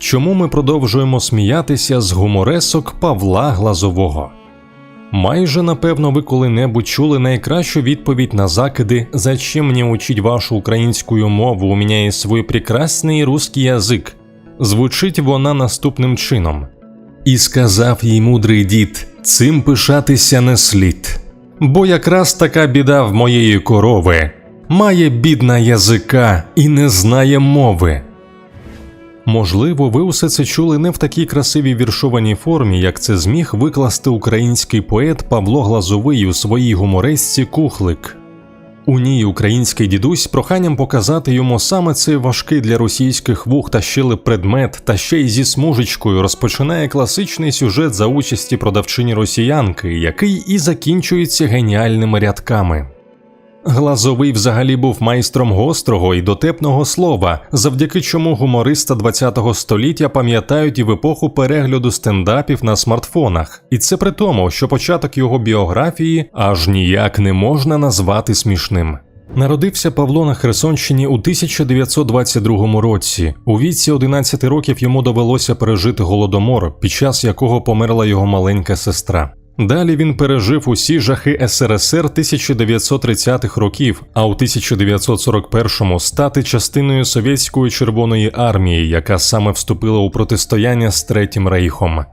Чому ми продовжуємо сміятися з гуморесок Павла Глазового? Майже напевно ви коли-небудь чули найкращу відповідь на закиди «Зачем мені учить вашу українську мову? У мене є свій прекрасний русский язик. Звучить вона наступним чином. І сказав їй мудрий дід: цим пишатися не слід. Бо якраз така біда в моєї корови має бідна язика і не знає мови. Можливо, ви усе це чули не в такій красивій віршованій формі, як це зміг викласти український поет Павло Глазовий у своїй гуморесці Кухлик. У ній український дідусь проханням показати йому саме цей важкий для російських вух та щелеп предмет, та ще й зі смужечкою розпочинає класичний сюжет за участі продавчині росіянки, який і закінчується геніальними рядками. Глазовий взагалі був майстром гострого і дотепного слова, завдяки чому гумориста ХХ століття пам'ятають і в епоху перегляду стендапів на смартфонах, і це при тому, що початок його біографії аж ніяк не можна назвати смішним. Народився Павло на Херсонщині у 1922 році. У віці 11 років йому довелося пережити голодомор, під час якого померла його маленька сестра. Далі він пережив усі жахи СРСР 1930-х років, а у 1941-му стати частиною совєтської Червоної армії, яка саме вступила у протистояння з Третім Рейхом.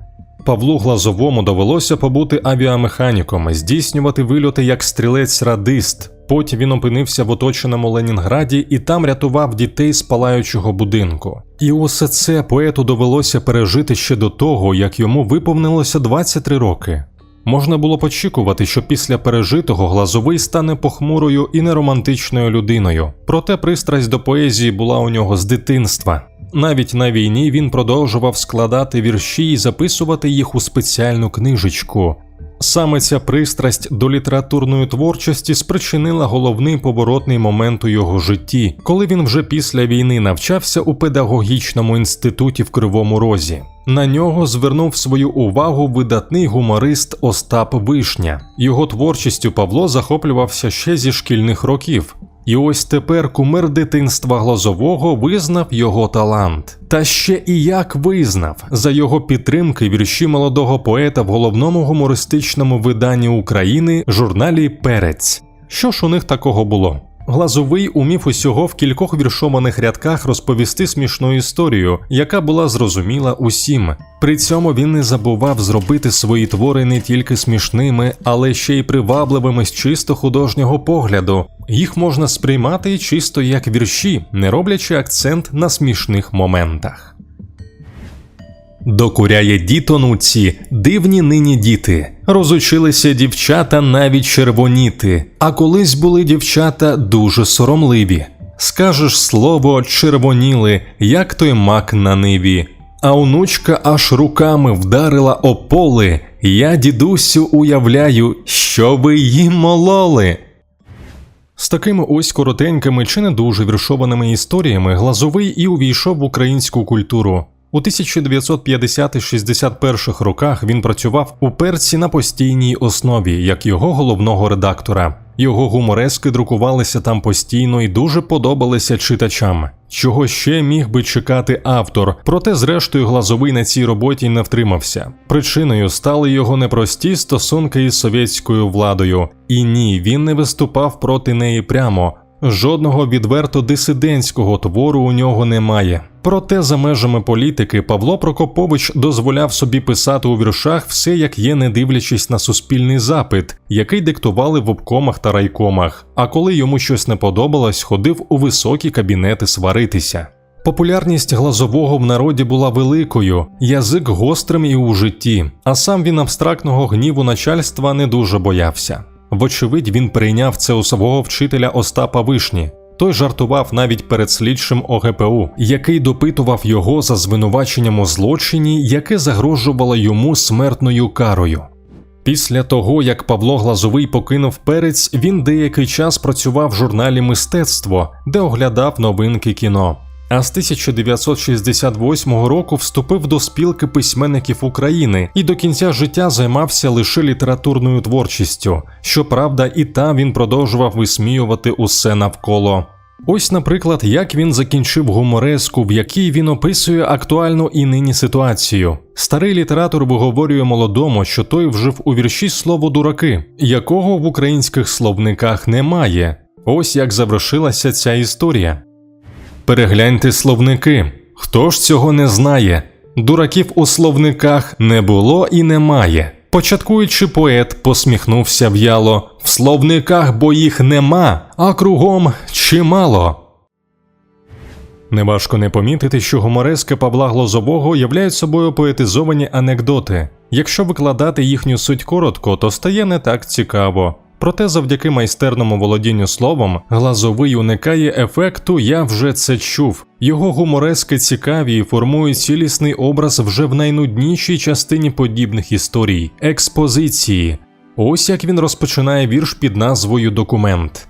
Павлу Глазовому довелося побути авіамеханіком, здійснювати вильоти як стрілець-радист. Потім він опинився в оточеному Ленінграді і там рятував дітей з палаючого будинку. І усе це поету довелося пережити ще до того, як йому виповнилося 23 роки. Можна було очікувати, що після пережитого глазовий стане похмурою і неромантичною людиною, проте пристрасть до поезії була у нього з дитинства. Навіть на війні він продовжував складати вірші і записувати їх у спеціальну книжечку. Саме ця пристрасть до літературної творчості спричинила головний поворотний момент у його житті, коли він вже після війни навчався у педагогічному інституті в Кривому Розі. На нього звернув свою увагу видатний гуморист Остап Вишня. Його творчістю Павло захоплювався ще зі шкільних років. І ось тепер кумир дитинства Глазового визнав його талант. Та ще і як визнав за його підтримки вірші молодого поета в головному гумористичному виданні України журналі Перець. Що ж у них такого було? Глазовий умів усього в кількох віршованих рядках розповісти смішну історію, яка була зрозуміла усім. При цьому він не забував зробити свої твори не тільки смішними, але ще й привабливими з чисто художнього погляду. Їх можна сприймати чисто як вірші, не роблячи акцент на смішних моментах. Докуряє дітонуці, дивні нині діти. Розучилися дівчата навіть червоніти, а колись були дівчата дуже соромливі. Скажеш слово, червоніли, як той мак на ниві. А онучка аж руками вдарила о поли. Я, дідусю, уявляю, що ви їм мололи. З такими ось коротенькими чи не дуже віршованими історіями Глазовий і увійшов в українську культуру. У 1950-61 роках він працював у перці на постійній основі, як його головного редактора. Його гуморески друкувалися там постійно і дуже подобалися читачам. Чого ще міг би чекати автор, проте, зрештою, глазовий на цій роботі не втримався. Причиною стали його непрості стосунки із совєтською владою, і ні, він не виступав проти неї прямо. Жодного відверто дисидентського твору у нього немає. Проте за межами політики Павло Прокопович дозволяв собі писати у віршах все як є, не дивлячись на суспільний запит, який диктували в обкомах та райкомах. А коли йому щось не подобалось, ходив у високі кабінети сваритися. Популярність глазового в народі була великою, язик гострим і у житті, а сам він абстрактного гніву начальства не дуже боявся. Вочевидь, він прийняв це у свого вчителя Остапа Вишні. Той жартував навіть перед слідчим ОГПУ, який допитував його за звинуваченням у злочині, яке загрожувало йому смертною карою. Після того, як Павло Глазовий покинув перець, він деякий час працював в журналі Мистецтво, де оглядав новинки кіно. А з 1968 року вступив до спілки письменників України і до кінця життя займався лише літературною творчістю. Щоправда, і там він продовжував висміювати усе навколо. Ось, наприклад, як він закінчив гумореску, в якій він описує актуальну і нині ситуацію. Старий літератор виговорює молодому, що той вжив у вірші слово дураки, якого в українських словниках немає. Ось як завершилася ця історія. Перегляньте словники. Хто ж цього не знає? Дураків у словниках не було і немає. Початкуючи поет посміхнувся в'яло в словниках, бо їх нема, а кругом чимало. Неважко не помітити, що гуморески Павла Глозового являють собою поетизовані анекдоти. Якщо викладати їхню суть коротко, то стає не так цікаво. Проте завдяки майстерному володінню словом глазовий уникає ефекту Я вже це чув. Його гуморески цікаві і формують цілісний образ вже в найнуднішій частині подібних історій експозиції. Ось як він розпочинає вірш під назвою Документ.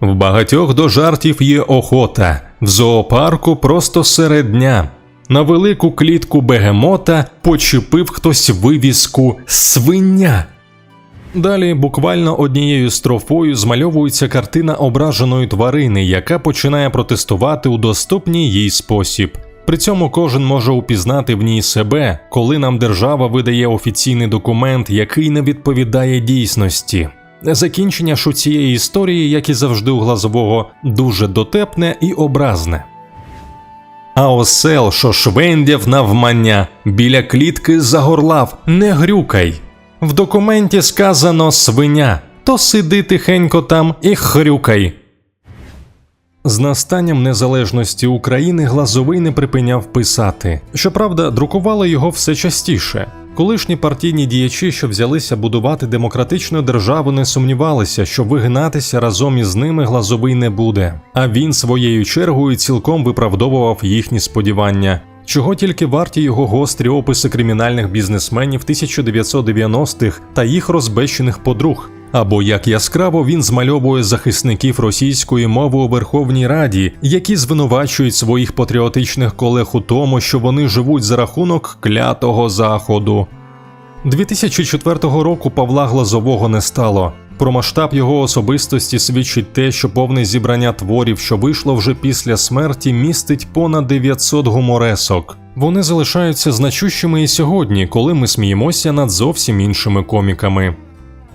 В багатьох до жартів є охота, в зоопарку просто серед дня. На велику клітку бегемота почепив хтось вивіску свиня. Далі буквально однією строфою змальовується картина ображеної тварини, яка починає протестувати у доступній їй спосіб. При цьому кожен може упізнати в ній себе, коли нам держава видає офіційний документ, який не відповідає дійсності. Закінчення ж у цієї історії, як і завжди у глазового, дуже дотепне і образне. А осел, що швендяв навмання, біля клітки загорлав, не грюкай. В документі сказано свиня, то сиди тихенько там і хрюкай. З настанням незалежності України Глазовий не припиняв писати. Щоправда, друкували його все частіше. Колишні партійні діячі, що взялися будувати демократичну державу, не сумнівалися, що вигинатися разом із ними Глазовий не буде. А він своєю чергою цілком виправдовував їхні сподівання. Чого тільки варті його гострі описи кримінальних бізнесменів 1990-х та їх розбещених подруг, або як яскраво він змальовує захисників російської мови у Верховній Раді, які звинувачують своїх патріотичних колег у тому, що вони живуть за рахунок клятого заходу. 2004 року Павла Глазового не стало. Про масштаб його особистості свідчить те, що повне зібрання творів, що вийшло вже після смерті, містить понад 900 гуморесок. Вони залишаються значущими і сьогодні, коли ми сміємося над зовсім іншими коміками.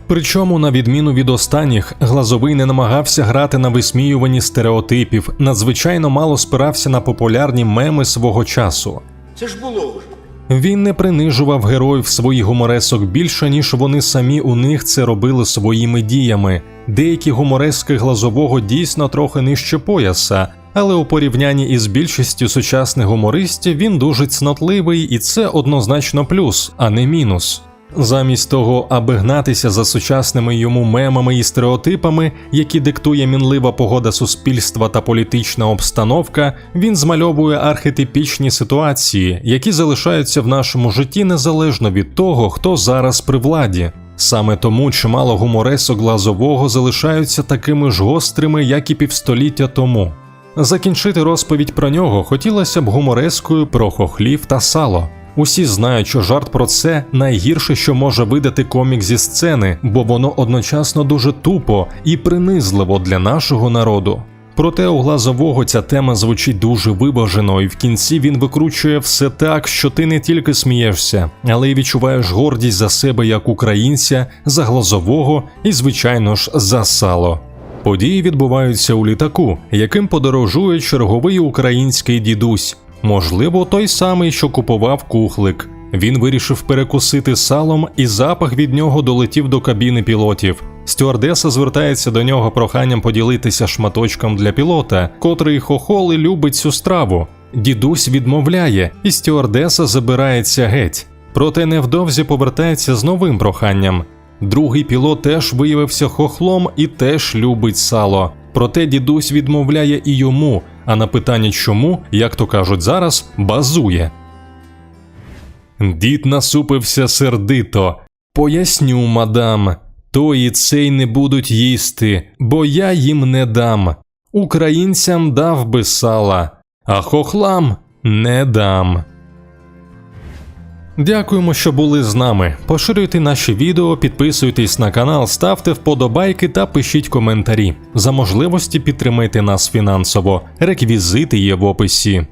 Причому, на відміну від останніх, Глазовий не намагався грати на висміюванні стереотипів, надзвичайно мало спирався на популярні меми свого часу. Це ж було вже. Він не принижував героїв своїх гуморесок більше, ніж вони самі у них це робили своїми діями. Деякі гуморески глазового дійсно трохи нижче пояса, але у порівнянні із більшістю сучасних гумористів він дуже цнотливий, і це однозначно плюс, а не мінус. Замість того, аби гнатися за сучасними йому мемами і стереотипами, які диктує мінлива погода суспільства та політична обстановка, він змальовує архетипічні ситуації, які залишаються в нашому житті незалежно від того, хто зараз при владі. Саме тому чимало гуморесок глазового залишаються такими ж гострими, як і півстоліття тому. Закінчити розповідь про нього хотілося б гуморескою про хохлів та сало. Усі знають, що жарт про це найгірше, що може видати комік зі сцени, бо воно одночасно дуже тупо і принизливо для нашого народу. Проте у глазового ця тема звучить дуже виважено, і в кінці він викручує все так, що ти не тільки смієшся, але й відчуваєш гордість за себе як українця, за глазового і, звичайно ж, за сало. Події відбуваються у літаку, яким подорожує черговий український дідусь. Можливо, той самий, що купував кухлик. Він вирішив перекусити салом, і запах від нього долетів до кабіни пілотів. Стюардеса звертається до нього проханням поділитися шматочком для пілота, котрий хохол і любить цю страву. Дідусь відмовляє, і стюардеса забирається геть. Проте невдовзі повертається з новим проханням. Другий пілот теж виявився хохлом і теж любить сало. Проте дідусь відмовляє і йому, а на питання чому, як то кажуть зараз, базує. Дід насупився сердито. Поясню, мадам, то і цей не будуть їсти, бо я їм не дам. Українцям дав би сала, а хохлам не дам. Дякуємо, що були з нами. Поширюйте наші відео, підписуйтесь на канал, ставте вподобайки та пишіть коментарі. За можливості підтримайте нас фінансово. Реквізити є в описі.